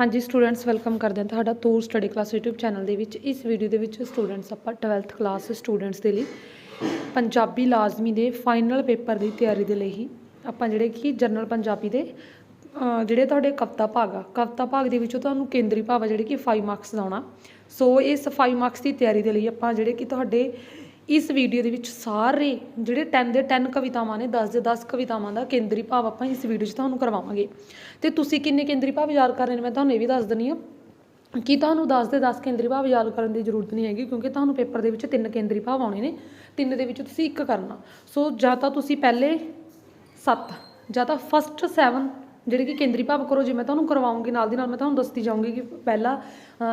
ਹਾਂਜੀ students welcome ਕਰਦੇ ਹਾਂ ਤੁਹਾਡਾ Toor study class YouTube channel ਦੇ ਵਿੱਚ। ਇਸ ਵੀਡੀਓ ਦੇ ਵਿੱਚ ਸਟੂਡੈਂਟਸ ਆਪਾਂ 12th ਕਲਾਸ ਸਟੂਡੈਂਟਸ ਦੇ ਲਈ ਪੰਜਾਬੀ ਲਾਜ਼ਮੀ ਦੇ ਫਾਈਨਲ ਪੇਪਰ ਦੀ ਤਿਆਰੀ ਦੇ ਲਈ ਹੀ ਆਪਾਂ ਜਿਹੜੇ ਕਿ ਜਨਰਲ ਪੰਜਾਬੀ ਦੇ ਜਿਹੜੇ ਤੁਹਾਡੇ ਕਵਿਤਾ ਭਾਗ ਆ। ਕਵਿਤਾ ਭਾਗ ਦੇ ਵਿੱਚੋਂ ਤੁਹਾਨੂੰ ਕੇਂਦਰੀ ਭਾਵ ਆ ਜਿਹੜੇ ਕਿ 5 ਮਾਰਕਸ ਦਾ ਆਉਣਾ। ਸੋ ਇਸ 5 ਮਾਰਕਸ ਦੀ ਤਿਆਰੀ ਦੇ ਲਈ ਆਪਾਂ ਜਿਹੜੇ ਕਿ ਤੁਹਾਡੇ ਇਸ ਵੀਡੀਓ ਦੇ ਵਿੱਚ ਸਾਰੇ ਜਿਹੜੇ 10 ਦੇ 10 ਕਵਿਤਾਵਾਂ ਨੇ 10 ਦੇ 10 ਕਵਿਤਾਵਾਂ ਦਾ ਕੇਂਦਰੀ ਭਾਵ ਆਪਾਂ ਇਸ ਵੀਡੀਓ 'ਚ ਤੁਹਾਨੂੰ ਕਰਵਾਵਾਂਗੇ। ਤੇ ਤੁਸੀਂ ਕਿੰਨੇ ਕੇਂਦਰੀ ਭਾਵ ਯਾਦ ਕਰ ਰਹੇ ਨੇ, ਮੈਂ ਤੁਹਾਨੂੰ ਇਹ ਵੀ ਦੱਸ ਦਿੰਦੀ ਹਾਂ ਕਿ ਤੁਹਾਨੂੰ 10 ਦੇ 10 ਕੇਂਦਰੀ ਭਾਵ ਯਾਦ ਕਰਨ ਦੀ ਜ਼ਰੂਰਤ ਨਹੀਂ ਹੈਗੀ, ਕਿਉਂਕਿ ਤੁਹਾਨੂੰ ਪੇਪਰ ਦੇ ਵਿੱਚ ਤਿੰਨ ਕੇਂਦਰੀ ਭਾਵ ਆਉਣੇ ਨੇ, ਤਿੰਨ ਦੇ ਵਿੱਚ ਤੁਸੀਂ ਇੱਕ ਕਰਨਾ। ਸੋ ਜਾਂ ਤਾਂ ਤੁਸੀਂ ਪਹਿਲੇ 7 ਜਾਂ ਤਾਂ ਫਸਟ 7 ਜਿਹੜੇ ਕਿ ਕੇਂਦਰੀ ਭਾਵ ਕਰੋ, ਜੇ ਮੈਂ ਤੁਹਾਨੂੰ ਕਰਵਾਉਂਗੀ ਨਾਲ ਦੀ ਨਾਲ, ਮੈਂ ਤੁਹਾਨੂੰ ਦੱਸਦੀ ਜਾਊਂਗੀ ਕਿ ਪਹਿਲਾ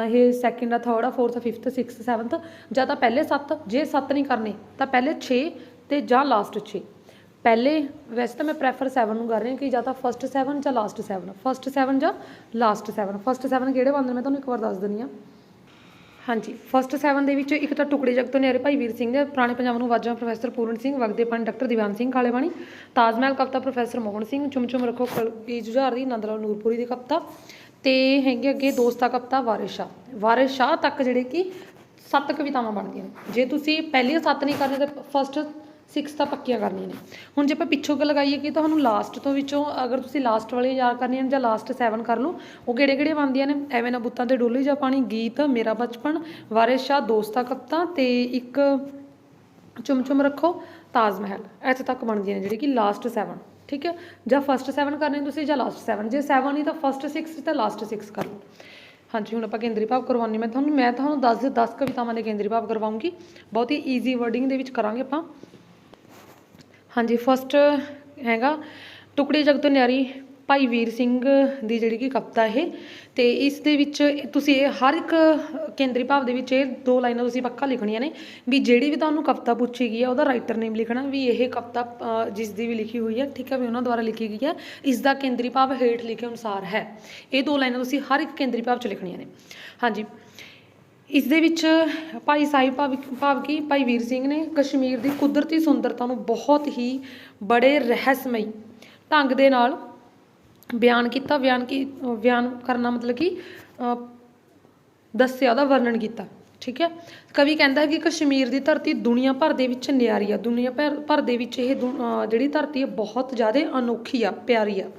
ਇਹ ਸੈਕਿੰਡ ਆ ਥਰਡ ਆ ਫੋਰਥ ਫਿਫਥ ਸਿਕਸਥ ਸੈਵਨਥ ਜਾਂ ਤਾਂ ਪਹਿਲੇ 7 ਜੇ 7 ਨਹੀਂ ਕਰਨੇ, ਤਾਂ ਪਹਿਲੇ 6 ਤੇ ਜਾਂ ਲਾਸਟ 6 ਪਹਿਲੇ, ਵੈਸੇ ਤਾਂ ਮੈਂ ਪ੍ਰੈਫਰ 7 ਨੂੰ ਕਰ ਰਹੀ ਹਾਂ ਕਿ ਜਾਂ ਤਾਂ ਫਸਟ 7 ਜਾਂ ਲਾਸਟ 7 ਫਸਟ 7 ਜਾਂ ਲਾਸਟ 7 ਫਸਟ 7 ਕਿਹੜੇ ਬਣਦੇ ਨੇ, ਮੈਂ ਤੁਹਾਨੂੰ ਇੱਕ ਵਾਰ ਦੱਸ ਦਿੰਦੀ ਹਾਂ। ਹਾਂਜੀ ਫਸਟ 7 ਦੇ ਵਿੱਚ ਇੱਕ ਤਾਂ ਟੁਕੜੇ ਜਗ ਤੋਂ ਨਿਆਰੇ ਭਾਈ ਵੀਰ ਸਿੰਘ ਦੇ, ਪੁਰਾਣੇ ਪੰਜਾਬ ਨੂੰ ਵਾਜਾਂ ਪ੍ਰੋਫੈਸਰ ਪੂਰਨ ਸਿੰਘ, ਵਗਦੇ ਪਾਣੀ ਡਾਕਟਰ ਦੀਵਾਨ ਸਿੰਘ ਕਾਲੇਵਾਣੀ ਤਾਜ ਮਹਿਲ ਕਵਿਤਾ ਪ੍ਰੋਫੈਸਰ ਮੋਹਨ ਸਿੰਘ, ਚੁੰਮ ਚੁੰਮ ਰੱਖੋ ਕਲਗੀ ਜੁਝਾਰ ਦੀ ਨੰਦਲਾਲ ਨੂਰਪੁਰੀ ਦੀ ਕਵਿਤਾ ਤੇ ਹੈਗੇ ਅੱਗੇ ਦੋਸਤਾ ਕਵਿਤਾ ਵਾਰਿਸ ਸ਼ਾਹ। ਵਾਰਿਸ ਸ਼ਾਹ ਤੱਕ ਜਿਹੜੇ ਕਿ ਸੱਤ ਕਵਿਤਾਵਾਂ ਬਣਦੀਆਂ ਨੇ। ਜੇ ਤੁਸੀਂ ਪਹਿਲੀਆਂ ਸੱਤ ਨਹੀਂ ਕਰਨੇ ਤਾਂ ਫਸਟ 6 ਤਾਂ ਪੱਕੀਆਂ ਕਰਨੀਆਂ ਨੇ। ਹੁਣ ਜੇ ਆਪਾਂ ਪਿੱਛੋਂ ਕਿ ਲਗਾਈਏ ਕਿ ਤੁਹਾਨੂੰ ਲਾਸਟ ਤੋਂ ਵਿੱਚੋਂ ਅਗਰ ਤੁਸੀਂ ਲਾਸਟ ਵਾਲੇ ਯਾਦ ਕਰਨੀਆਂ ਨੇ ਜਾਂ ਲਾਸਟ 7 ਕਰ ਲਓ, ਉਹ ਕਿਹੜੇ ਕਿਹੜੇ ਬਣਦੀਆਂ ਨੇ? ਐਵੇਂ ਨਾ ਬੁੱਤਾਂ ਤੇ ਡੋਲੀ ਜਾਂ ਪਾਣੀ, ਗੀਤ, ਮੇਰਾ ਬਚਪਨ, ਵਾਰਿਸ ਸ਼ਾਹ, ਦੋਸਤਾ ਕਵਿਤਾ ਤੇ ਇੱਕ ਚੁੰਮ ਚੁੰਮ ਰੱਖੋ, ਤਾਜ ਮਹਿਲ। ਇੱਥੇ ਤੱਕ ਬਣਦੀਆਂ ਨੇ ਜਿਹੜੀ ਕਿ ਲਾਸਟ 7 ਠੀਕ ਹੈ? ਜਾਂ ਫਸਟ 7 ਕਰਨੇ ਤੁਸੀਂ ਜਾਂ ਲਾਸਟ 7 ਜੇ 7 ਨਹੀਂ ਤਾਂ ਫਸਟ 6 ਤਾਂ ਲਾਸਟ 6 ਕਰ ਲਓ। ਹਾਂਜੀ, ਹੁਣ ਆਪਾਂ ਕੇਂਦਰੀ ਭਾਵ ਕਰਵਾਉਣੀ। ਮੈਂ ਤੁਹਾਨੂੰ ਮੈਂ ਤੁਹਾਨੂੰ 10 ਦੇ 10 ਕਵਿਤਾਵਾਂ ਦੇ ਕੇਂਦਰੀ ਭਾਵ ਕਰਵਾਉਂਗੀ। ਬਹੁਤ ਹੀ ਈਜ਼ੀ ਵਰਡਿੰਗ ਦੇ ਵਿੱਚ ਕਰਾਂਗੇ ਆਪਾਂ। ਹਾਂਜੀ ਫਸਟ ਹੈਗਾ ਟੁਕੜੇ ਜਗ ਤੋਂ ਨਿਆਰੀ ਭਾਈ ਵੀਰ ਸਿੰਘ ਦੀ ਜਿਹੜੀ ਕਿ ਕਵਿਤਾ ਇਹ ਤੇ ਇਸ ਦੇ ਵਿੱਚ ਤੁਸੀਂ ਇਹ ਹਰ ਇੱਕ ਕੇਂਦਰੀ ਭਾਵ ਦੇ ਵਿੱਚ ਇਹ ਦੋ ਲਾਈਨਾਂ ਤੁਸੀਂ ਪੱਕਾ ਲਿਖਣੀਆਂ ਨੇ ਵੀ ਜਿਹੜੀ ਵੀ ਤੁਹਾਨੂੰ ਕਵਿਤਾ ਪੁੱਛੀ ਗਈ ਹੈ ਉਹਦਾ ਰਾਈਟਰ ਨੇਮ ਲਿਖਣਾ ਵੀ ਇਹ ਕਵਿਤਾ ਜਿਸ ਦੀ ਵੀ ਲਿਖੀ ਹੋਈ ਹੈ ਠੀਕ ਹੈ ਵੀ ਉਹਨਾਂ ਦੁਆਰਾ ਲਿਖੀ ਗਈ ਹੈ ਇਸ ਦਾ ਕੇਂਦਰੀ ਭਾਵ ਹੇਠ ਲਿਖੇ ਅਨੁਸਾਰ ਹੈ। ਇਹ ਦੋ ਲਾਈਨਾਂ ਤੁਸੀਂ ਹਰ ਇੱਕ ਕੇਂਦਰੀ ਭਾਵ 'ਚ ਲਿਖਣੀਆਂ ਨੇ। ਹਾਂਜੀ ਇਸ ਦੇ ਵਿੱਚ ਭਾਈ ਸਾਹਿਬ ਭਾਵ ਭਾਵ ਕੀ ਭਾਈ ਵੀਰ ਸਿੰਘ ਨੇ ਕਸ਼ਮੀਰ ਦੀ ਕੁਦਰਤੀ ਸੁੰਦਰਤਾ ਨੂੰ ਬਹੁਤ ਹੀ ਬੜੇ ਰਹੱਸਮਈ ਢੰਗ ਦੇ ਨਾਲ ਬਿਆਨ ਕੀਤਾ, ਬਿਆਨ ਕੀ, ਬਿਆਨ ਕਰਨਾ ਮਤਲਬ ਕਿ ਦੱਸਿਆ ਉਹਦਾ ਵਰਣਨ ਕੀਤਾ, ਠੀਕ ਹੈ? ਕਵੀ ਕਹਿੰਦਾ ਹੈ ਕਿ ਕਸ਼ਮੀਰ ਦੀ ਧਰਤੀ ਦੁਨੀਆ ਭਰ ਦੇ ਵਿੱਚ ਨਿਆਰੀ ਆ, ਦੁਨੀਆ ਭਰ ਭਰ ਦੇ ਵਿੱਚ ਇਹ ਦੁ- ਜਿਹੜੀ ਧਰਤੀ ਹੈ ਬਹੁਤ ਜ਼ਿਆਦਾ ਅਨੋਖੀ ਆ, ਪਿਆਰੀ ਆ।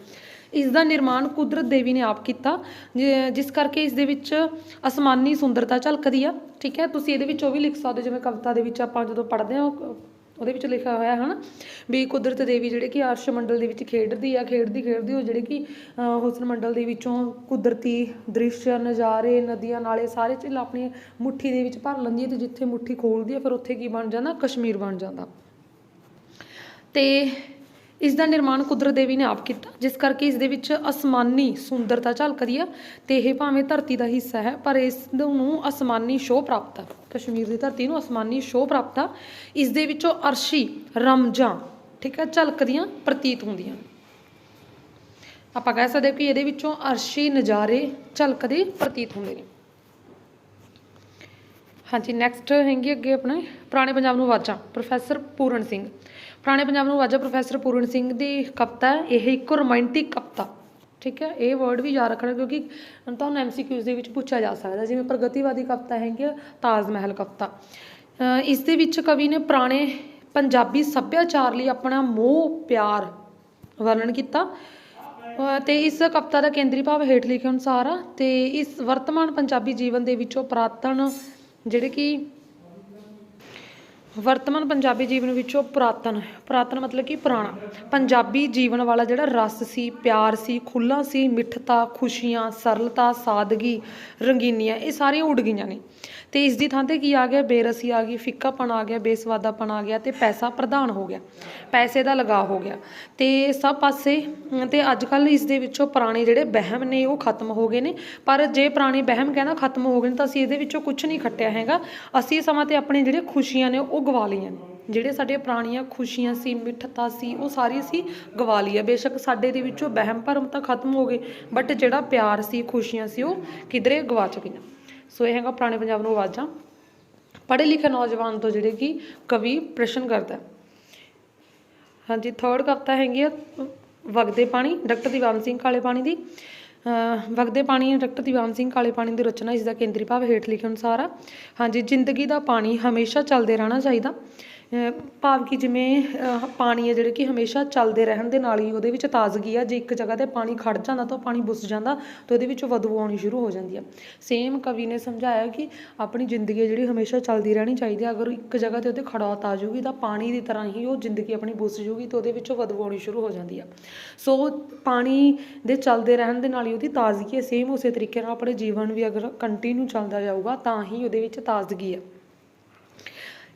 ਇਸ ਦਾ ਨਿਰਮਾਣ ਕੁਦਰਤ ਦੇਵੀ ਨੇ ਆਪ ਕੀਤਾ, ਜਿ- ਜਿਸ ਕਰਕੇ ਇਸ ਦੇ ਵਿੱਚ ਅਸਮਾਨੀ ਸੁੰਦਰਤਾ ਝਲਕਦੀ ਆ, ਠੀਕ ਹੈ? ਤੁਸੀਂ ਇਹਦੇ ਵਿੱਚ ਉਹ ਵੀ ਲਿਖ ਸਕਦੇ ਹੋ, ਜਿਵੇਂ ਕਵਿਤਾ ਦੇ ਵਿੱਚ ਆਪਾਂ ਜਦੋਂ ਪੜ੍ਹਦੇ ਹਾਂ ਉਹਦੇ ਵਿੱਚ ਲਿਖਿਆ ਹੋਇਆ ਹੈ ਨਾ ਵੀ ਕੁਦਰਤ ਦੇਵੀ ਜਿਹੜੇ ਕਿ ਅਰਸ਼ ਮੰਡਲ ਦੇ ਵਿੱਚ ਖੇਡਦੀ ਆ, ਖੇਡਦੀ ਖੇਡਦੀ, ਉਹ ਜਿਹੜੇ ਕਿ ਹੁਸਨ ਮੰਡਲ ਦੇ ਵਿੱਚੋਂ ਕੁਦਰਤੀ ਦ੍ਰਿਸ਼, ਨਜ਼ਾਰੇ, ਨਦੀਆਂ, ਨਾਲੇ ਸਾਰੇ ਝੀਲ ਆਪਣੀ ਮੁੱਠੀ ਦੇ ਵਿੱਚ ਭਰ ਲੈਂਦੀ ਹੈ ਤੇ ਜਿੱਥੇ ਮੁੱਠੀ ਖੋਲਦੀ ਹੈ, ਫਿਰ ਉੱਥੇ ਕੀ ਬਣ ਜਾਂਦਾ? ਕਸ਼ਮੀਰ ਬਣ ਜਾਂਦਾ। ਤੇ ਇਸ ਦਾ ਨਿਰਮਾਣ ਕੁਦਰਤ ਦੇਵੀ ਨੇ ਆਪ ਕੀਤਾ, ਜਿਸ ਕਰਕੇ ਇਸ ਦੇ ਵਿੱਚ ਅਸਮਾਨੀ ਸੁੰਦਰਤਾ ਝਲਕਦੀ ਆ ਤੇ ਇਹ ਭਾਵੇਂ ਧਰਤੀ ਦਾ ਹਿੱਸਾ ਹੈ, ਪਰ ਇਸ ਨੂੰ ਅਸਮਾਨੀ ਸ਼ੋਅ ਪ੍ਰਾਪਤ ਆ। ਕਸ਼ਮੀਰ ਦੀ ਧਰਤੀ ਨੂੰ ਅਸਮਾਨੀ ਸ਼ੋਅ ਪ੍ਰਾਪਤ ਆ। ਇਸ ਦੇ ਵਿੱਚੋਂ ਅਰਸ਼ੀ, ਰਮਜਾਂ, ਠੀਕ ਹੈ ਝਲਕਦੀਆਂ ਪ੍ਰਤੀਤ ਹੁੰਦੀਆਂ। ਆਪਾਂ ਕਹਿ ਸਕਦੇ ਕਿ ਇਹਦੇ ਵਿੱਚੋਂ ਅਰਸ਼ੀ, ਨਜ਼ਾਰੇ ਝਲਕਦੇ ਪ੍ਰਤੀਤ ਹੁੰਦੇ ਨੇ। ਹਾਂਜੀ ਨੈਕਸਟ ਹੈਗੀ ਅੱਗੇ ਆਪਣੇ ਪੁਰਾਣੇ ਪੰਜਾਬ ਨੂੰ ਆਵਾਜ਼ਾਂ ਪ੍ਰੋਫੈਸਰ ਪੂਰਨ ਸਿੰਘ। ਪੁਰਾਣੇ ਪੰਜਾਬ ਨੂੰ ਰਾਜਾ ਪ੍ਰੋਫੈਸਰ ਪੂਰਨ ਸਿੰਘ ਦੀ ਕਵਿਤਾ ਹੈ। ਇਹ ਇੱਕ ਰੋਮਾਂਟਿਕ ਕਵਿਤਾ ਠੀਕ ਹੈ ਇਹ ਵਰਡ ਵੀ ਯਾਦ ਰੱਖਣਾ ਕਿਉਂਕਿ ਤੁਹਾਨੂੰ ਐਮਸੀਕਿਊਜ਼ ਦੇ ਵਿੱਚ ਪੁੱਛਿਆ ਜਾ ਸਕਦਾ ਜਿਵੇਂ ਪ੍ਰਗਤੀਵਾਦੀ ਕਵਿਤਾ ਹੈਗੀ ਆ, ਤਾਜ ਮਹਿਲ ਕਵਿਤਾ ਇਸ ਦੇ ਵਿੱਚ ਕਵੀ ਨੇ ਪੁਰਾਣੇ ਪੰਜਾਬੀ ਸੱਭਿਆਚਾਰ ਲਈ ਆਪਣਾ ਮੋਹ ਪਿਆਰ ਵਰਣਨ ਕੀਤਾ ਅਹ ਤੇ ਇਸ ਕਵਿਤਾ ਦਾ ਕੇਂਦਰੀ ਭਾਵ ਹੇਠ ਲਿਖੇ ਅਨੁਸਾਰ ਆ ਤੇ ਇਸ ਵਰਤਮਾਨ ਪੰਜਾਬੀ ਜੀਵਨ ਦੇ ਵਿੱਚੋਂ ਪੁਰਾਤਨ ਜਿਹੜੇ ਕਿ ਵਰਤਮਾਨ ਪੰਜਾਬੀ ਜੀਵਨ ਵਿੱਚੋਂ ਪੁਰਾਤਨ ਪੁਰਾਤਨ ਮਤਲਬ ਕਿ ਪੁਰਾਣਾ। ਪੰਜਾਬੀ ਜੀਵਨ ਵਾਲਾ ਜਿਹੜਾ ਰਸ ਸੀ ਪਿਆਰ ਸੀ ਖੁੱਲ੍ਹਾ ਸੀ ਮਿੱਠਤਾ ਖੁਸ਼ੀਆਂ ਸਰਲਤਾ ਸਾਦਗੀ ਰੰਗੀਨੀਆਂ ਇਹ ਸਾਰੀਆਂ ਉੱਡ ਗਈਆਂ ਨੇ। ਤੇ ਇਸ ਦੀ ਥਾਂ ਤੇ ਕੀ ਆ ਗਿਆ? ਬੇਰਸੀ ਆ ਗਈ ਫਿੱਕਾਪਣ ਆ ਗਿਆ ਬੇਸਵਾਦਾਪਣ ਆ ਗਿਆ ਤੇ ਪੈਸਾ ਪ੍ਰਧਾਨ ਹੋ ਗਿਆ। ਪੈਸੇ ਦਾ ਲਗਾਅ ਹੋ ਗਿਆ। ਤੇ ਸਭ ਪਾਸੇ ਅਮ, ਤੇ ਅੱਜ ਕੱਲ ਇਸ ਦੇ ਵਿੱਚੋਂ ਪੁਰਾਣੇ ਜਿਹੜੇ ਵਹਿਮ ਨੇ ਉਹ ਖਤਮ ਹੋ ਗਏ ਨੇ। ਪਰ ਜੇ ਪੁਰਾਣੇ ਵਹਿਮ ਕਹਿੰਦਾ ਖਤਮ ਹੋ ਗਏ ਨੇ ਤਾਂ ਅਸੀਂ ਇਹਦੇ ਵਿੱਚੋਂ ਕੁਝ ਨਹੀਂ ਖੱਟਿਆ ਹੈਗਾ। ਅਸੀਂ ਇਸ ਸਮਾਂ ਤੇ ਆਪਣੇ ਜਿਹੜੇ ਖੁਸ਼ੀਆਂ ਨੇ ਉਹ ਗਵਾ ਲਈਆਂ ਨੇ। ਜਿਹੜੇ ਸਾਡੇ ਪੁਰਾਣੀਆਂ ਖੁਸ਼ੀਆਂ ਸੀ, ਮਿੱਠਤਾ ਸੀ, ਉਹ ਸਾਰੀ ਅਸੀਂ ਗਵਾ ਲਈ ਆ ਬੇਸ਼ੱਕ ਸਾਡੇ ਦੇ ਵਿੱਚੋਂ ਵਹਿਮ ਭਰਮ ਤਾਂ ਖਤਮ ਹੋ ਗਏ ਬਟ ਜਿਹੜਾ ਪਿਆਰ ਸੀ, ਖੁਸ਼ੀਆਂ ਸੀ, ਉਹ ਕਿਧਰੇ ਗਵਾ ਚੁੱਕੀਆਂ। ਸੋ ਇਹ ਹੈਗਾ ਪੁਰਾਣੇ ਪੰਜਾਬ ਨੂੰ ਆਵਾਜ਼ਾਂ। ਪੜ੍ਹੇ ਲਿਖੇ ਨੌਜਵਾਨ ਤੋਂ ਜਿਹੜੇ ਕਿ ਕਵੀ ਪ੍ਰਸ਼ਨ ਕਰਦਾ ਹਾਂਜੀ ਥਰਡ ਕਵਿਤਾ ਹੈਗੀ ਆ, ਵਗਦੇ ਪਾਣੀ, ਡਾਕਟਰ ਦੀਵਾਨ ਸਿੰਘ ਕਾਲੇ ਪਾਣੀ ਦੀ। ਵਗਦੇ ਪਾਣੀ ਡਾਕਟਰ ਦੀਵਾਨ ਸਿੰਘ ਕਾਲੇ ਪਾਣੀ ਦੀ ਰਚਨਾ, ਇਸ ਦਾ ਕੇਂਦਰੀ ਭਾਵ ਹੇਠ ਲਿਖੇ ਅਨੁਸਾਰ ਆ। ਹਾਂਜੀ, ਜ਼ਿੰਦਗੀ ਦਾ ਪਾਣੀ ਹਮੇਸ਼ਾ ਚੱਲਦੇ ਰਹਿਣਾ ਚਾਹੀਦਾ। ਭਾਵ ਕਿ ਜਿਵੇਂ ਪਾਣੀ ਹੈ ਜਿਹੜੇ ਕਿ ਹਮੇਸ਼ਾ ਚੱਲਦੇ ਰਹਿਣ ਦੇ ਨਾਲ ਹੀ ਉਹਦੇ ਵਿੱਚ ਤਾਜ਼ਗੀ ਆ। ਜੇ ਇੱਕ ਜਗ੍ਹਾ ਤੇ ਪਾਣੀ ਖੜ ਜਾਂਦਾ ਤਾਂ ਉਹ ਪਾਣੀ ਬੁੱਸ ਜਾਂਦਾ ਤਾਂ ਉਹਦੇ ਵਿੱਚ ਬਦਬੂ ਆਉਣੀ ਸ਼ੁਰੂ ਹੋ ਜਾਂਦੀ ਆ। ਸੇਮ ਕਵੀ ਨੇ ਸਮਝਾਇਆ ਕਿ ਆਪਣੀ ਜ਼ਿੰਦਗੀ ਹੈ ਜਿਹੜੀ ਹਮੇਸ਼ਾ ਚੱਲਦੀ ਰਹਿਣੀ ਚਾਹੀਦੀ ਹੈ ਅਗਰ ਇੱਕ ਜਗ੍ਹਾ ਤੇ ਉਹਦੇ ਖੜਾਤ ਆ ਜੂਗੀ ਤਾਂ ਪਾਣੀ ਦੀ ਤਰ੍ਹਾਂ ਹੀ ਉਹ ਜ਼ਿੰਦਗੀ ਆਪਣੀ ਬੁੱਸ ਜੂਗੀ ਤਾਂ ਉਹਦੇ ਵਿੱਚੋਂ ਬਦਬੂ ਆਉਣੀ ਸ਼ੁਰੂ ਹੋ ਜਾਂਦੀ ਆ। ਸੋ ਪਾਣੀ ਦੇ ਚੱਲਦੇ ਰਹਿਣ ਦੇ ਨਾਲ ਹੀ ਉਹਦੀ ਤਾਜ਼ਗੀ ਹੈ। ਸੇਮ ਉਸੇ ਤਰੀਕੇ ਨਾਲ ਆਪਣੇ ਜੀਵਨ ਵੀ ਅਗਰ ਕੰਟੀਨਿਊ ਚੱਲਦਾ ਜਾਊਗਾ ਤਾਂ ਹੀ ਉਹਦੇ ਵਿੱਚ ਤਾਜ਼ਗੀ ਆ।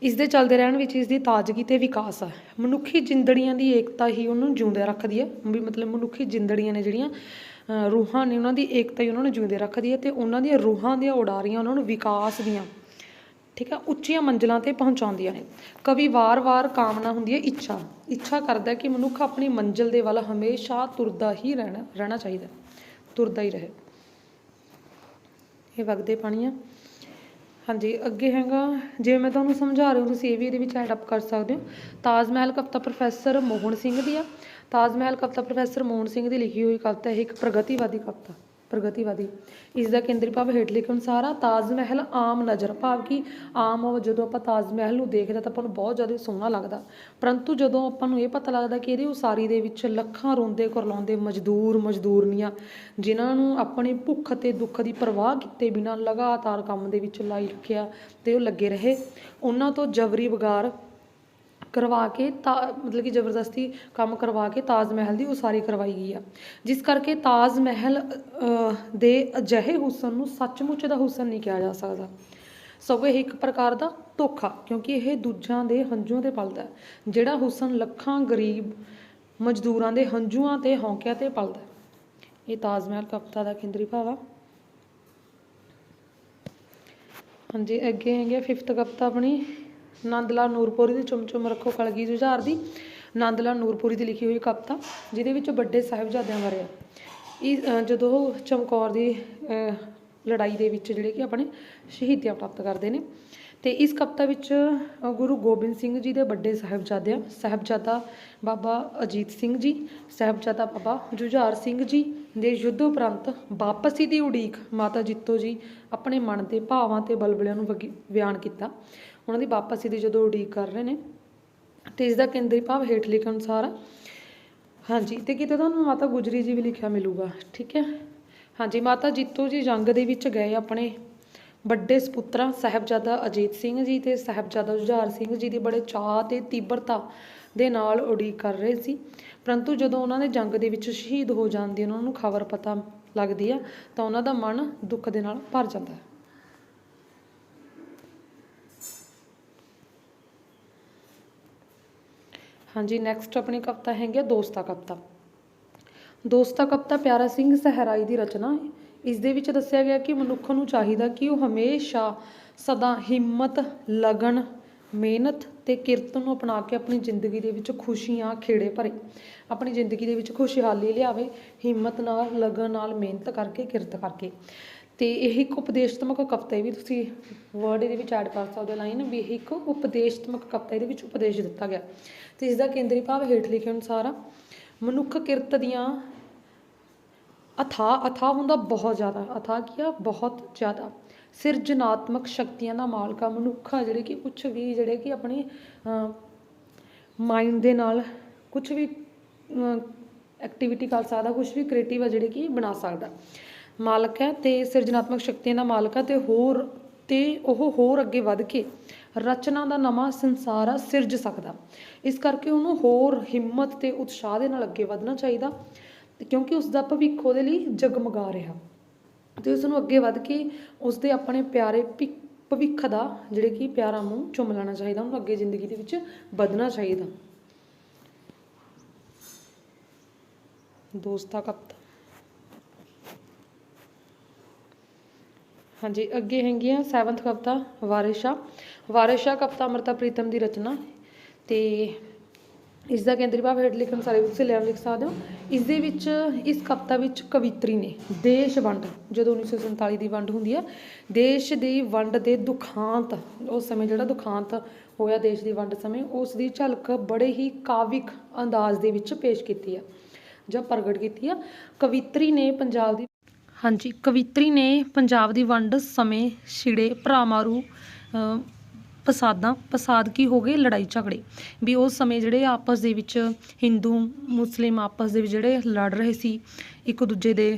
ਇਸ ਦੇ ਚੱਲਦੇ ਰਹਿਣ ਵਿੱਚ ਇਸ ਦੀ ਤਾਜ਼ਗੀ ਤੇ ਵਿਕਾਸ ਆ। ਮਨੁੱਖੀ ਜਿੰਦੜੀਆਂ ਦੀ ਏਕਤਾ ਹੀ ਉਹਨੂੰ ਜਿਉਂਦੇ ਰੱਖਦੀ ਹੈ ਵੀ ਮਤਲਬ ਮਨੁੱਖੀ ਜਿੰਦੜੀਆਂ ਨੇ ਜਿਹੜੀਆਂ ਰੂਹਾਂ ਨੇ ਉਹਨਾਂ ਦੀ ਏਕਤਾ ਹੀ ਉਹਨਾਂ ਨੂੰ ਜਿਉਂਦੇ ਰੱਖਦੀ ਹੈ ਤੇ ਉਹਨਾਂ ਦੀਆਂ ਰੂਹਾਂ ਦੀਆਂ ਉਡਾਰੀਆਂ ਉਹਨਾਂ ਨੂੰ ਵਿਕਾਸ ਦੀਆਂ, ਠੀਕ ਹੈ ਉੱਚੀਆਂ ਮੰਜ਼ਲਾਂ ਤੇ ਪਹੁੰਚਾਉਂਦੀਆਂ ਨੇ। ਕਵੀ ਵਾਰ-ਵਾਰ ਕਾਮਨਾ ਹੁੰਦੀ ਹੈ ਇੱਛਾ ਇੱਛਾ ਕਰਦਾ ਕਿ ਮਨੁੱਖ ਆਪਣੀ ਮੰਜ਼ਿਲ ਦੇ ਵੱਲ ਹਮੇਸ਼ਾ ਤੁਰਦਾ ਹੀ ਰਹਿਣਾ ਰਹਿਣਾ ਚਾਹੀਦਾ, ਤੁਰਦਾ ਹੀ ਰਹੇ। ਇਹ ਵਗਦੇ ਪਾਣੀ ਆ ਹਾਂਜੀ, ਅੱਗੇ ਹੈਗਾ, ਜਿਵੇਂ ਮੈਂ ਤੁਹਾਨੂੰ ਸਮਝਾ ਰਹੀ ਹਾਂ, ਤੁਸੀਂ ਇਹ ਵੀ ਇਹਦੇ ਵਿੱਚ ਐਡ ਅਪ ਕਰ ਸਕਦੇ ਹੋ। ਤਾਜ ਮਹਿਲ ਕਵਿਤਾ ਪ੍ਰੋਫੈਸਰ ਮੋਹਨ ਸਿੰਘ ਦੀ ਆ। ਤਾਜ ਮਹਿਲ ਕਵਿਤਾ ਪ੍ਰੋਫੈਸਰ ਮੋਹਨ ਸਿੰਘ ਦੀ ਲਿਖੀ ਹੋਈ ਕਵਿਤਾ, ਇਹ ਇੱਕ ਪ੍ਰਗਤੀਵਾਦੀ ਕਵਿਤਾ। ਪ੍ਰਗਤੀਵਾਦੀ। ਇਸ ਦਾ ਕੇਂਦਰੀ ਭਾਵ ਹੇਠ ਲਿਖੇ ਅਨੁਸਾਰ ਆ, ਤਾਜ ਮਹਿਲ ਆਮ ਨਜ਼ਰ, ਭਾਵ ਕਿ ਆਮ ਜਦੋਂ ਆਪਾਂ ਤਾਜ ਮਹਿਲ ਨੂੰ ਦੇਖਦੇ ਤਾਂ ਆਪਾਂ ਨੂੰ ਬਹੁਤ ਜ਼ਿਆਦਾ ਸੋਹਣਾ ਲੱਗਦਾ। ਪਰੰਤੂ ਜਦੋਂ ਆਪਾਂ ਨੂੰ ਇਹ ਪਤਾ ਲੱਗਦਾ ਕਿ ਇਹਦੀ ਉਸਾਰੀ ਦੇ ਵਿੱਚ ਲੱਖਾਂ ਰੋਂਦੇ ਕੁਰਲਾਉਂਦੇ ਮਜ਼ਦੂਰ ਮਜ਼ਦੂਰਨੀਆਂ, ਜਿਨ੍ਹਾਂ ਨੂੰ ਆਪਣੇ ਭੁੱਖ ਤੇ ਦੁੱਖ ਦੀ ਪਰਵਾਹ ਕੀਤੇ ਬਿਨਾਂ ਲਗਾਤਾਰ ਕੰਮ ਦੇ ਵਿੱਚ ਲਾਈ ਰੱਖਿਆ ਤੇ ਉਹ ਲੱਗੇ ਰਹੇ, ਉਹਨਾਂ ਤੋਂ ਜਬਰੀ ਵਗਾਰ ਕਰਵਾ ਕੇ ਤਾ, ਮਤਲਬ ਕਿ ਜ਼ਬਰਦਸਤੀ ਕੰਮ ਕਰਵਾ ਕੇ ਤਾਜ ਮਹਿਲ ਦੀ ਉਸਾਰੀ ਕਰਵਾਈ ਗਈ ਆ। ਜਿਸ ਕਰਕੇ ਤਾਜ ਮਹਿਲ ਦੇ ਅਜਿਹੇ ਹੁਸਨ ਨੂੰ ਸੱਚਮੁੱਚ ਦਾ ਹੁਸਨ ਨਹੀਂ ਕਿਹਾ ਜਾ ਸਕਦਾ। ਸਗੋਂ ਇਹ ਇੱਕ ਪ੍ਰਕਾਰ ਦਾ ਧੋਖਾ, ਕਿਉਂਕਿ ਇਹ ਦੂਜਿਆਂ ਦੇ ਹੰਝੂਆਂ ਤੇ ਪਲਦਾ ਹੈ, ਜਿਹੜਾ ਹੁਸਨ ਲੱਖਾਂ ਗਰੀਬ ਮਜ਼ਦੂਰਾਂ ਦੇ ਹੰਝੂਆਂ ਤੇ, ਹੌਂਕਿਆਂ ਤੇ ਪਲਦਾ ਇਹ ਤਾਜ ਮਹਿਲ ਕਵਿਤਾ ਦਾ ਕੇਂਦਰੀ ਭਾਵ ਆ। ਹਾਂਜੀ, ਅੱਗੇ ਹੈਗੇ ਫਿਫਥ ਕਵਿਤਾ ਆਪਣੀ। ਨੰਦ ਲਾਲ ਨੂਰਪੁਰੀ ਦੀ ਚੁੰਮ ਚੁੰਮ ਰੱਖੋ ਕਲਗੀ ਜੁਝਾਰ ਦੀ ਨੰਦ ਲਾਲ ਨੂਰਪੁਰੀ ਦੀ ਲਿਖੀ ਹੋਈ ਕਵਿਤਾ, ਜਿਹਦੇ ਵਿੱਚ ਵੱਡੇ ਸਾਹਿਬਜ਼ਾਦਿਆਂ ਬਾਰੇ ਆ। ਇਹ ਜਦੋਂ ਉਹ ਚਮਕੌਰ ਦੀ ਲੜਾਈ ਦੇ ਵਿੱਚ ਜਿਹੜੇ ਕਿ ਆਪਣੇ ਸ਼ਹੀਦੀਆਂ ਪ੍ਰਾਪਤ ਕਰਦੇ ਨੇ, ਤੇ ਇਸ ਕਵਿਤਾ ਵਿੱਚ ਗੁਰੂ ਗੋਬਿੰਦ ਸਿੰਘ ਜੀ ਦੇ ਵੱਡੇ ਸਾਹਿਬਜ਼ਾਦਿਆਂ, ਸਾਹਿਬਜ਼ਾਦਾ ਬਾਬਾ ਅਜੀਤ ਸਿੰਘ ਜੀ, ਸਾਹਿਬਜ਼ਾਦਾ ਬਾਬਾ ਜੁਝਾਰ ਸਿੰਘ ਜੀ ਦੇ ਯੁੱਧ ਉਪਰੰਤ ਵਾਪਸੀ ਦੀ ਉਡੀਕ ਮਾਤਾ ਜਿੱਤੋ ਜੀ ਆਪਣੇ ਮਨ ਦੇ ਭਾਵਾਂ ਤੇ ਬਲਬਲਿਆਂ ਨੂੰ ਵਗੀ- ਬਿਆਨ ਕੀਤਾ। ਉਹਨਾਂ ਦੀ ਵਾਪਸੀ ਦੀ ਜਦੋਂ ਉਡੀਕ ਕਰ ਰਹੇ ਨੇ, ਤੇ ਇਸ ਦਾ ਕੇਂਦਰੀ ਭਾਵ ਹੇਠ ਲਿਖੇ ਅਨੁਸਾਰ ਹਾਂਜੀ, ਤੇ ਕਿਤੇ ਤੁਹਾਨੂੰ ਮਾਤਾ ਗੁਜਰੀ ਜੀ ਵੀ ਲਿਖਿਆ ਮਿਲੂਗਾ, ਠੀਕ ਹੈ? ਹਾਂਜੀ, ਮਾਤਾ ਜੀਤੋ ਜੀ ਜੰਗ ਦੇ ਵਿੱਚ ਗਏ ਆਪਣੇ ਵੱਡੇ ਸਪੁੱਤਰਾਂ ਸਾਹਿਬਜ਼ਾਦਾ ਅਜੀਤ ਸਿੰਘ ਜੀ ਤੇ ਸਾਹਿਬਜ਼ਾਦਾ ਜੁਝਾਰ ਸਿੰਘ ਜੀ ਦੀ ਬੜੇ ਚਾਅ ਤੇ ਤੀਬਰਤਾ ਦੇ ਨਾਲ ਉਡੀਕ ਕਰ ਰਹੇ ਸੀ। ਪਰੰਤੂ ਜਦੋਂ ਉਹਨਾਂ ਦੇ ਜੰਗ ਦੇ ਵਿੱਚ ਸ਼ਹੀਦ ਹੋ ਜਾਣ ਦੀ ਉਹਨਾਂ ਨੂੰ ਖਬਰ ਪਤਾ ਲੱਗਦੀ ਆ, ਤਾਂ ਉਹਨਾਂ ਦਾ ਮਨ ਦੁੱਖ ਦੇ ਨਾਲ ਭਰ ਜਾਂਦਾ ਹੈ। ਹਾਂਜੀ ਨੈਕਸਟ ਆਪਣੀ ਕਵਿਤਾ ਹੈਗੀ ਆ, ਦੋਸਤਾ ਕਵਿਤਾ। ਦੋਸਤਾ ਕਵਿਤਾ ਪਿਆਰਾ ਸਿੰਘ ਸਹਿਰਾਈ ਦੀ ਰਚਨਾ ਹੈ। ਇਸ ਦੇ ਵਿੱਚ ਦੱਸਿਆ ਗਿਆ ਕਿ ਮਨੁੱਖ ਨੂੰ ਚਾਹੀਦਾ ਕਿ ਉਹ ਹਮੇਸ਼ਾ ਸਦਾ ਹਿੰਮਤ, ਲਗਨ, ਮਿਹਨਤ ਤੇ ਕਿਰਤ ਨੂੰ ਅਪਣਾ ਕੇ ਆਪਣੀ ਜ਼ਿੰਦਗੀ ਦੇ ਵਿੱਚ ਖੁਸ਼ੀਆਂ, ਖੇੜੇ ਭਰੇ, ਆਪਣੀ ਜ਼ਿੰਦਗੀ ਦੇ ਵਿੱਚ ਖੁਸ਼ਹਾਲੀ ਲਿਆਵੇ, ਹਿੰਮਤ ਨਾਲ, ਲਗਨ ਨਾਲ, ਮਿਹਨਤ ਕਰਕੇ, ਕਿਰਤ ਕਰਕੇ। ਤੇ ਇਹ ਇੱਕ ਉਪਦੇਸ਼ਤਮਕ ਕਵਿਤਾ ਵੀ ਤੁਸੀਂ ਵਰਡ ਇਹਦੇ ਵਿੱਚ ਐਡ ਕਰ ਸਕਦੇ ਹੋ ਲਾਈਨ ਵੀ ਇਹ ਇੱਕ ਉਪਦੇਸ਼ਤਮਕ ਕਵਿਤਾ ਇਹਦੇ ਵਿੱਚ ਉਪਦੇਸ਼ ਦਿੱਤਾ ਗਿਆ। ਤੇ ਇਸ ਦਾ ਕੇਂਦਰੀ ਭਾਵ ਹੇਠ ਲਿਖੇ ਅਨੁਸਾਰ ਆ, ਮਨੁੱਖ ਕਿਰਤ ਦੀਆਂ ਅਥਾ ਅਥਾ ਹੁੰਦਾ ਬਹੁਤ ਜ਼ਿਆਦਾ। ਅਥਾ ਕੀ ਆ? ਬਹੁਤ ਜ਼ਿਆਦਾ। ਸਿਰਜਣਾਤਮਕ ਸ਼ਕਤੀਆਂ ਦਾ ਮਾਲਕ ਆ ਮਨੁੱਖ ਆ, ਜਿਹੜੇ ਕਿ ਕੁਝ ਵੀ, ਜਿਹੜੇ ਕਿ ਆਪਣੀ ਮਾਈਂਡ ਦੇ ਨਾਲ ਕੁਝ ਵੀ ਐਕਟੀਵਿਟੀ ਕਰ ਸਕਦਾ ਕੁਝ ਵੀ ਕ੍ਰੀਏਟਿਵ ਆ, ਜਿਹੜੇ ਕਿ ਬਣਾ ਸਕਦਾ। ਮਾਲਕ ਹੈ ਤੇ ਸਿਰਜਣਾਤਮਕ ਸ਼ਕਤੀਆਂ ਦਾ ਮਾਲਕ ਹੈ ਤੇ ਹੋਰ ਤੇ ਉਹ ਹੋਰ ਅੱਗੇ ਵੱਧ ਕੇ ਰਚਨਾ ਦਾ ਨਵਾਂ ਸੰਸਾਰ ਸਿਰਜ ਸਕਦਾ। ਇਸ ਕਰਕੇ ਉਹਨੂੰ ਹੋਰ ਹਿੰਮਤ ਤੇ ਉਤਸ਼ਾਹ ਦੇ ਨਾਲ ਅੱਗੇ ਵਧਣਾ ਚਾਹੀਦਾ, ਤੇ ਕਿਉਂਕਿ ਉਸ ਦਾ ਭਵਿੱਖ ਉਹਦੇ ਲਈ ਜਗਮਗਾ ਰਿਹਾ। ਤੇ ਉਸ ਨੂੰ ਅੱਗੇ ਵੱਧ ਕੇ ਉਸ ਦੇ ਆਪਣੇ ਪਿਆਰੇ ਭਿ- ਭਵਿੱਖ ਦਾ ਜਿਹੜੇ ਕਿ ਪਿਆਰਾ ਮੂੰਹ ਚੁੰਮ ਲੈਣਾ ਚਾਹੀਦਾ, ਉਹਨੂੰ ਅੱਗੇ ਜ਼ਿੰਦਗੀ ਦੇ ਵਿੱਚ ਵਧਣਾ ਚਾਹੀਦਾ। ਦੋਸਤਾ ਕਪਤਾ ਹਾਂਜੀ, ਅੱਗੇ ਹੈਗੀਆਂ 7th ਕਵਿਤਾ, ਵਾਰਿਸ਼ਾ। ਵਾਰਿਸ਼ਾ ਕਵਿਤਾ ਅਮਰਤਾ ਪ੍ਰੀਤਮ ਦੀ ਰਚਨਾ। ਤੇ ਇਸ ਦਾ ਕੇਂਦਰੀ ਭਾਵ ਹੇਠ ਲਿਖਣ ਸਾਰੇ ਤੁਸੀਂ ਲੈਵ ਲਿਖ ਸਕਦੇ ਹੋ। ਇਸ ਦੇ ਵਿੱਚ, ਇਸ ਕਵਿਤਾ ਵਿੱਚ ਕਵਿਤਰੀ ਨੇ, ਦੇਸ਼ ਵੰਡ। ਜਦੋਂ 1947 ਦੀ ਵੰਡ ਹੁੰਦੀ ਆ ਦੇਸ਼ ਦੀ ਵੰਡ ਦੇ ਦੁਖਾਂਤ, ਉਸ ਸਮੇਂ ਜਿਹੜਾ ਦੁਖਾਂਤ ਹੋਇਆ ਦੇਸ਼ ਦੀ ਵੰਡ ਸਮੇਂ, ਉਸ ਦੀ ਝਲਕ ਬੜੇ ਹੀ ਕਾਵਿਕ ਅੰਦਾਜ਼ ਦੇ ਵਿੱਚ ਪੇਸ਼ ਕੀਤੀ ਆ ਜਾਂ ਪ੍ਰਗਟ ਕੀਤੀ ਆ ਕਵਿਤਰੀ ਨੇ ਪੰਜਾਬ ਦੀ ਹਾਂਜੀ ਕਵਿਤਰੀ ਨੇ ਪੰਜਾਬ ਦੀ ਵੰਡ ਸਮੇਂ ਛਿੜੇ ਭਰਾਮਾਰੂ ਅ, ਫਸਾਦਾਂ ਫਸਾਦ ਕੀ ਹੋ ਗਏ ਲੜਾਈ ਝਗੜੇ। ਵੀ ਉਸ ਸਮੇਂ ਜਿਹੜੇ ਆਪਸ ਦੇ ਵਿੱਚ ਹਿੰਦੂ ਮੁਸਲਿਮ ਆਪਸ ਦੇ ਵਿੱਚ ਜਿਹੜੇ ਲੜ ਰਹੇ ਸੀ ਇੱਕ ਦੂਜੇ ਦੇ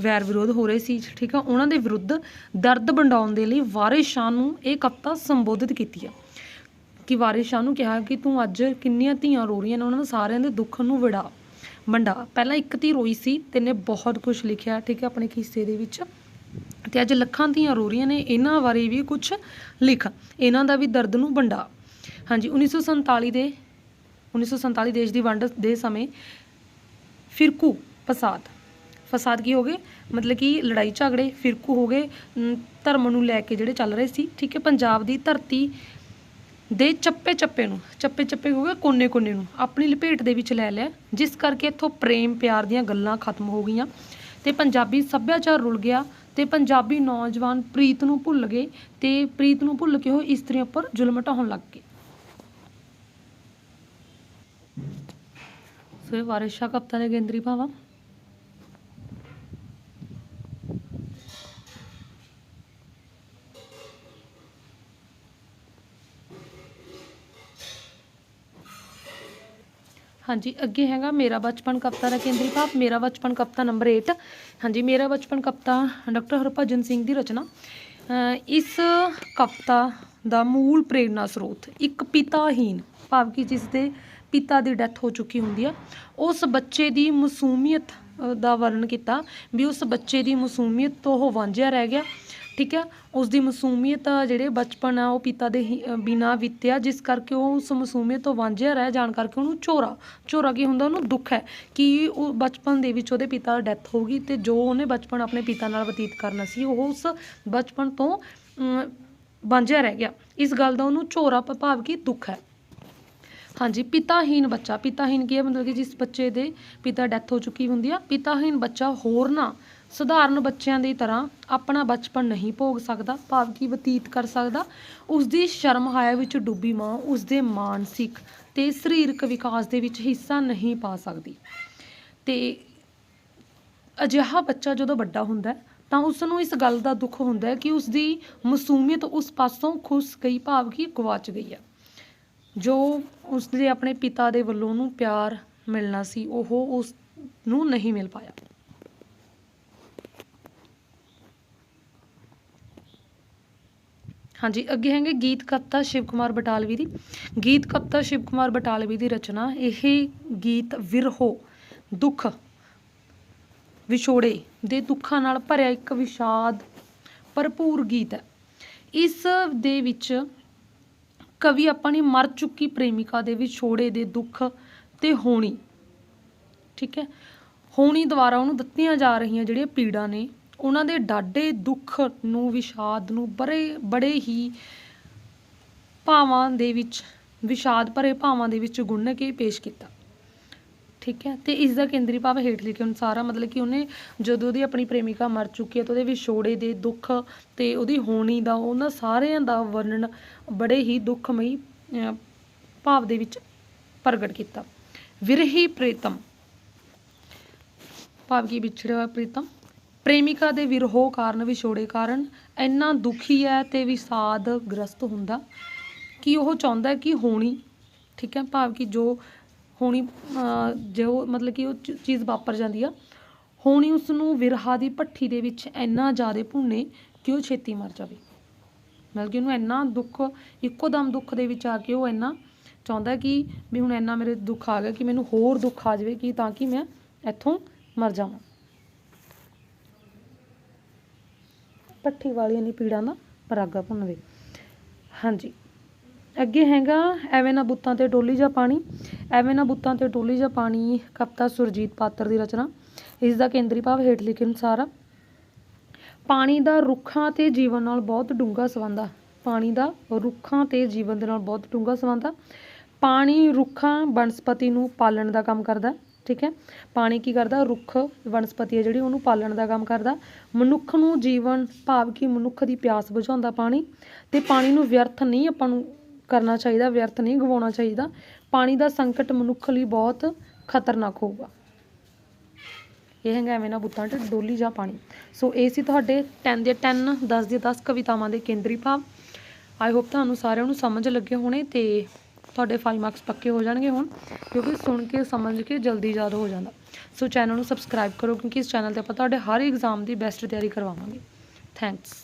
ਵੈਰ ਵਿਰੋਧ ਹੋ ਰਹੇ ਸੀ ਠੀਕ ਆ? ਉਹਨਾਂ ਦੇ ਵਿਰੁੱਧ ਦਰਦ ਵੰਡਾਉਣ ਦੇ ਲਈ ਵਾਰਿਸ ਸ਼ਾਹ ਨੂੰ ਇਹ ਕਵਿਤਾ ਸੰਬੋਧਿਤ ਕੀਤੀ ਹੈ ਕਿ ਵਾਰਿਸ ਸ਼ਾਹ ਨੂੰ ਕਿਹਾ ਕਿ ਤੂੰ ਅੱਜ ਕਿੰਨੀਆਂ ਧੀਆਂ ਰੋ ਰਹੀਆਂ ਨੇ ਉਹਨਾਂ ਦੇ ਸਾਰਿਆਂ ਦੇ ਦੁੱਖ ਨੂੰ ਵਿੜਾ। ਵੰਡਾ ਪਹਿਲਾਂ ਇੱਕ ਧੀ ਰੋਈ ਸੀ ਤੈਨੇ ਬਹੁਤ ਕੁਝ ਲਿਖਿਆ, ਠੀਕ ਹੈ, ਆਪਣੇ ਕਿੱਸੇ ਦੇ ਵਿੱਚ। ਤੇ ਅੱਜ ਲੱਖਾਂ ਧੀਆਂ ਰੋ ਰਹੀਆਂ ਨੇ, ਇਹਨਾਂ ਬਾਰੇ ਵੀ ਕੁਝ ਲਿਖ। ਇਹਨਾਂ ਦਾ ਵੀ ਦਰਦ ਨੂੰ ਵੰਡਾ। ਹਾਂਜੀ 1947 ਦੇ 1947 ਦੇਸ਼ ਦੀ ਵੰਡ ਦੇ ਸਮੇਂ ਫਿਰਕੂ, ਫਸਾਦ। ਫਸਾਦ ਕੀ ਹੋ ਗਏ? ਮਤਲਬ ਕਿ ਲੜਾਈ ਝਗੜੇ, ਫਿਰਕੂ ਹੋ ਗਏ। ਧਰਮ ਨੂੰ ਲੈ ਕੇ ਜਿਹੜੇ ਚੱਲ ਰਹੇ ਸੀ, ਠੀਕ ਹੈ, ਪੰਜਾਬ ਦੀ ਧਰਤੀ ਦੇ ਚੱਪੇ ਚੱਪੇ ਨੂੰ, ਚੱਪੇ ਚੱਪੇ ਹੋ ਗਏ, ਕੋਨੇ ਕੋਨੇ ਨੂੰ। ਆਪਣੀ ਲਪੇਟ ਦੇ ਵਿੱਚ ਲੈ ਲਿਆ, ਜਿਸ ਕਰਕੇ ਇੱਥੋਂ ਪ੍ਰੇਮ ਪਿਆਰ ਦੀਆਂ ਗੱਲਾਂ ਖਤਮ ਹੋ ਗਈਆਂ। ਤੇ ਪੰਜਾਬੀ ਸੱਭਿਆਚਾਰ ਰੁਲ ਗਿਆ ਤੇ ਪੰਜਾਬੀ ਨੌਜਵਾਨ ਪ੍ਰੀਤ ਨੂੰ ਭੁੱਲ ਗਏ ਤੇ ਪ੍ਰੀਤ ਨੂੰ ਭੁੱਲ ਕੇ ਉਹ ਇਸਤਰੀਆਂ ਉੱਪਰ ਜ਼ੁਲਮ ਢਾਉਣ ਲੱਗ ਗਏ। ਸੋ ਇਹ ਵਾਰਿਸ ਕਪਤਾਨ ਦੇ ਕੇਂਦਰੀ ਹਾਂਜੀ, ਅੱਗੇ ਹੈਗਾ ਮੇਰਾ ਬਚਪਨ ਕਵਿਤਾ ਦਾ ਕੇਂਦਰੀ ਭਾਵ, ਮੇਰਾ ਬਚਪਨ ਕਵਿਤਾ ਨੰਬਰ 8 ਹਾਂਜੀ, ਮੇਰਾ ਬਚਪਨ ਕਵਿਤਾ ਡਾਕਟਰ ਹਰਭਜਨ ਸਿੰਘ ਦੀ ਰਚਨਾ। ਇਸ ਕਵਿਤਾ ਦਾ ਮੂਲ ਪ੍ਰੇਰਨਾ ਸਰੋਤ ਇੱਕ ਪਿਤਾਹੀਨ ਭਾਵ ਕਿ ਜਿਸ ਦੇ ਪਿਤਾ ਦੀ ਡੈਥ ਹੋ ਚੁੱਕੀ ਹੁੰਦੀ ਆ, ਉਸ ਬੱਚੇ ਦੀ ਮਾਸੂਮੀਅਤ ਦਾ ਵਰਣਨ ਕੀਤਾ ਵੀ ਉਸ ਬੱਚੇ ਦੀ ਮਾਸੂਮੀਅਤ ਤੋਂ ਉਹ ਵਾਂਝਿਆ ਰਹਿ ਗਿਆ। ਠੀਕ ਹੈ ਉਸ ਦੀ ਮਾਸੂਮੀਅਤ ਜਿਹੜੇ ਬਚਪਨ ਆ ਉਹ ਪਿਤਾ ਦੇ ਹੀ- ਅ, ਬਿਨਾਂ ਬੀਤਿਆ ਜਿਸ ਕਰਕੇ ਉਹ ਉਸ ਮਾਸੂਮੀਅਤ ਤੋਂ ਵਾਂਝਿਆ ਰਹਿ ਜਾਣ ਕਰਕੇ ਉਹਨੂੰ ਝੋਰਾ ਝੋਰਾ ਕੀ ਹੁੰਦਾ? ਉਹਨੂੰ ਦੁੱਖ ਹੈ ਕਿ ਉਹ ਬਚਪਨ ਦੇ ਵਿੱਚ ਉਹਦੇ ਪਿਤਾ ਦੀ ਡੈਥ ਹੋ ਗਈ ਤੇ ਜੋ ਉਹਨੇ ਬਚਪਨ ਆਪਣੇ ਪਿਤਾ ਨਾਲ ਬਤੀਤ ਕਰਨਾ ਸੀ ਉਹ ਉਸ ਬਚਪਨ ਤੋਂ ਵਾਂਝਿਆ ਰਹਿ ਗਿਆ। ਇਸ ਗੱਲ ਦਾ ਉਹਨੂੰ ਝੋਰਾ ਭਾਵ ਕੀ ਦੁੱਖ ਹੈ। ਹਾਂਜੀ ਪਿਤਾਹੀਨ ਬੱਚਾ ਪਿਤਾਹੀਨ ਕੀ ਹੈ? ਮਤਲਬ ਕਿ ਜਿਸ ਬੱਚੇ ਦੇ ਪਿਤਾ ਡੈਥ ਹੋ ਚੁੱਕੀ ਹੁੰਦੀ ਆ ਪਿਤਾਹੀਨ ਬੱਚਾ ਹੋਰ ਨਾ ਸਧਾਰਨ ਬੱਚਿਆਂ ਦੀ ਤਰ੍ਹਾਂ ਆਪਣਾ ਬਚਪਨ ਨਹੀਂ ਭੋਗ ਸਕਦਾ ਭਾਵ ਕਿ ਬਤੀਤ ਕਰ ਸਕਦਾ। ਉਸ ਦੀ ਸ਼ਰਮ ਹਾਇਆ ਵਿੱਚ ਡੁੱਬੀ ਮਾਂ ਉਸ ਦੇ ਮਾਨਸਿਕ ਤੇ ਸਰੀਰਕ ਵਿਕਾਸ ਦੇ ਵਿੱਚ ਹਿੱਸਾ ਨਹੀਂ ਪਾ ਸਕਦੀ। ਤੇ ਅਜਿਹਾ ਬੱਚਾ ਜਦੋਂ ਵੱਡਾ ਹੁੰਦਾ ਹੈ, ਤਾਂ ਉਸ ਨੂੰ ਇਸ ਗੱਲ ਦਾ ਦੁੱਖ ਹੁੰਦਾ ਹੈ ਕਿ ਉਸ ਦੀ ਮਾਸੂਮੀਅਤ ਉਸ ਪਾਸੋਂ ਖੁੱਸ ਗਈ ਭਾਵ ਕਿ ਗਵਾਚ ਗਈ ਹੈ। ਜੋ ਉਸ ਦੇ ਆਪਣੇ ਪਿਤਾ ਦੇ ਵੱਲੋਂ ਉਹਨੂੰ ਪਿਆਰ ਮਿਲਣਾ ਸੀ, ਉਹ ਉਸ ਨੂੰ ਨਹੀਂ ਮਿਲ ਪਾਇਆ। ਹਾਂਜੀ, ਅੱਗੇ ਹੈਗੇ ਗੀਤ ਕਵਿਤਾ ਸ਼ਿਵ ਕੁਮਾਰ ਬਟਾਲਵੀ ਦੀ। ਗੀਤ ਕਵਿਤਾ ਸ਼ਿਵ ਕੁਮਾਰ ਬਟਾਲਵੀ ਦੀ ਰਚਨਾ, ਇਹ ਗੀਤ ਵਿਰਹੋ, ਦੁੱਖ ਵਿਛੋੜੇ ਦੇ ਦੁੱਖਾਂ ਨਾਲ ਭਰਿਆ ਇੱਕ ਵਿਸ਼ਾਦ ਭਰਪੂਰ ਗੀਤ ਹੈ। ਇਸ ਦੇ ਵਿੱਚ ਕਵੀ ਆਪਣੀ ਮਰ ਚੁੱਕੀ ਪ੍ਰੇਮਿਕਾ ਦੇ ਵਿਛੋੜੇ ਦੇ ਦੁੱਖ ਤੇ ਹੋਣੀ, ਠੀਕ ਹੈ, ਹੋਣੀ ਦੁਆਰਾ ਉਹਨੂੰ ਦਿੱਤੀਆਂ ਜਾ ਰਹੀਆਂ ਜਿਹੜੀਆਂ ਪੀੜਾਂ ਨੇ ਉਹਨਾਂ ਦੇ ਡਾਢੇ ਦੁੱਖ ਨੂੰ, ਵਿਸ਼ਾਦ ਨੂੰ ਬੜੇ ਬੜੇ ਹੀ ਭਾਵਾਂ ਦੇ ਵਿੱਚ, ਵਿਸ਼ਾਦ ਭਰੇ ਭਾਵਾਂ ਦੇ ਵਿੱਚ ਗੁੰਨ ਕੇ ਪੇਸ਼ ਕੀਤਾ। ਠੀਕ ਹੈ? ਤੇ ਇਸ ਦਾ ਕੇਂਦਰੀ ਭਾਵ ਹੇਠ ਲਿਖੇ ਅਨੁਸਾਰ ਆ, ਮਤਲਬ ਕਿ ਉਹਨੇ ਜਦੋਂ ਉਹਦੀ ਆਪਣੀ ਪ੍ਰੇਮਿਕਾ ਮਰ ਚੁੱਕੀ ਹੈ ਤਾਂ ਉਹਦੇ ਵਿਛੋੜੇ ਦੇ ਦੁੱਖ ਤੇ ਉਹਦੀ ਹੋਣੀ ਦਾ, ਉਹਨਾਂ ਸਾਰਿਆਂ ਦਾ ਵਰਣਨ ਬੜੇ ਹੀ ਦੁੱਖਮਈ ਭਾਵ ਦੇ ਵਿੱਚ ਪ੍ਰਗਟ ਕੀਤਾ। ਵਿਰਹੀ ਪ੍ਰੀਤਮ। ਭਾਵ ਕੀ? ਵਿਛੜਿਆ ਹੋਇਆ ਪ੍ਰੀਤਮ। ਪ੍ਰੇਮਿਕਾ ਦੇ ਵਿਰਹੋ ਕਾਰਨ ਵਿਛੋੜੇ ਕਾਰਨ ਇੰਨਾ ਦੁਖੀ ਹੈ ਤੇ ਵਿਸ਼ਾਦ ਗ੍ਰਸਤ ਹੁੰਦਾ। ਕਿ ਉਹ ਚਾਹੁੰਦਾ ਕਿ ਹੋਣੀ ਠੀਕ ਹੈ ਭਾਵ ਕਿ ਜੋ ਹੋਣੀ ਅਹ, ਜੋ ਮਤਲਬ ਕਿ ਉਹ ਚੀਜ਼ ਵਾਪਰ ਜਾਂਦੀ ਆ ਹੋਣੀ ਉਸ ਨੂੰ ਵਿਰਹਾ ਦੀ ਭੱਠੀ ਦੇ ਵਿੱਚ ਇੰਨਾ ਜ਼ਿਆਦਾ ਭੁੰਨੇ ਕਿ ਉਹ ਛੇਤੀ ਮਰ ਜਾਵੇ। ਮਤਲਬ ਕਿ ਉਹਨੂੰ ਇੰਨਾ ਦੁੱਖ ਇੱਕੋ ਦਮ ਦੁੱਖ ਦੇ ਵਿੱਚ ਆ ਕੇ ਉਹ ਇੰਨਾ ਚਾਹੁੰਦਾ ਕਿ ਵੀ ਹੁਣ ਇੰਨਾ ਮੇਰੇ ਦੁੱਖ ਆ ਗਿਆ ਕਿ ਮੈਨੂੰ ਹੋਰ ਦੁੱਖ ਆ ਜਾਵੇ ਕਿ ਤਾਂ ਕਿ ਮੈਂ ਇੱਥੋਂ ਮਰ ਜਾਵਾਂ। ਭੱਠੀ ਵਾਲੀਆਂ ਦੀ ਪੀੜਾਂ ਦਾ ਪਰਾਗਾ ਭੁੰਨਵੇ ਹਾਂਜੀ। ਅੱਗੇ ਹੈਗਾ, ਐਵੇਂ ਨਾ ਬੁੱਤਾਂ ਤੇ ਡੋਲੀ ਜਾਂ ਪਾਣੀ, ਐਵੇਂ ਨਾ ਬੁੱਤਾਂ ਤੇ ਡੋਲੀ ਜਾਂ ਪਾਣੀ ਕਵਿਤਾ ਸੁਰਜੀਤ ਪਾਤਰ ਦੀ ਰਚਨਾ। ਇਸ ਦਾ ਕੇਂਦਰੀ ਭਾਵ ਹੇਠ ਲਿਖੇ ਅਨੁਸਾਰ ਆ, ਪਾਣੀ ਦਾ ਰੁੱਖਾਂ ਤੇ ਜੀਵਨ ਨਾਲ ਬਹੁਤ ਡੂੰਘਾ ਸੰਬੰਧ ਆ। ਪਾਣੀ ਦਾ ਰੁੱਖਾਂ ਤੇ ਜੀਵਨ ਦੇ ਨਾਲ ਬਹੁਤ ਡੂੰਘਾ ਸੰਬੰਧ ਆ। ਪਾਣੀ ਰੁੱਖਾਂ ਬਨਸਪਤੀ ਨੂੰ ਪਾਲਣ ਦਾ ਕੰਮ ਕਰਦਾ। ਠੀਕ ਹੈ? ਪਾਣੀ ਕੀ ਕਰਦਾ? ਰੁੱਖ ਵਨਸਪਤੀ ਹੈ ਜਿਹੜੀ, ਉਹਨੂੰ ਪਾਲਣ ਦਾ ਕੰਮ ਕਰਦਾ। ਮਨੁੱਖ ਨੂੰ ਜੀਵਨ ਭਾਵ ਕਿ ਮਨੁੱਖ ਦੀ ਪਿਆਸ ਬੁਝਾਉਂਦਾ ਪਾਣੀ ਤੇ ਪਾਣੀ ਨੂੰ ਵਿਅਰਥ ਨਹੀਂ ਆਪਾਂ ਨੂੰ ਕਰਨਾ ਚਾਹੀਦਾ, ਵਿਅਰਥ ਨਹੀਂ ਗਵਾਉਣਾ ਚਾਹੀਦਾ। ਪਾਣੀ ਦਾ ਸੰਕਟ ਮਨੁੱਖ ਲਈ ਬਹੁਤ ਖਤਰਨਾਕ ਹੋਊਗਾ। ਇਹ ਹੈਗਾ ਐਵੇਂ ਨਾ ਬੁੱਤਾਂ 'ਚ, ਡੋਲੀ ਜਾਂ ਪਾਣੀ। ਸੋ ਇਹ ਸੀ ਤੁਹਾਡੇ 10 ਦੇ 10 10 ਦੇ 10 ਕਵਿਤਾਵਾਂ ਦੇ ਕੇਂਦਰੀ ਭਾਵ। ਆਈ ਹੋਪ ਤੁਹਾਨੂੰ ਸਾਰਿਆਂ ਨੂੰ ਸਮਝ ਲੱਗੇ ਹੋਣੇ ਤੇ ਤੁਹਾਡੇ 5 ਮਾਰਕਸ ਪੱਕੇ ਹੋ ਜਾਣਗੇ ਹੁਣ, ਕਿਉਂਕਿ ਸੁਣ ਕੇ, ਸਮਝ ਕੇ ਜਲਦੀ ਯਾਦ ਹੋ ਜਾਂਦਾ। ਸੋ ਚੈਨਲ ਨੂੰ ਸਬਸਕ੍ਰਾਈਬ ਕਰੋ, ਕਿਉਂਕਿ ਇਸ ਚੈਨਲ ਤੇ ਆਪਾਂ ਤੁਹਾਡੇ ਹਰ ਐਗਜ਼ਾਮ ਦੀ ਬੈਸਟ ਤਿਆਰੀ ਕਰਵਾਵਾਂਗੇ। ਥੈਂਕਸ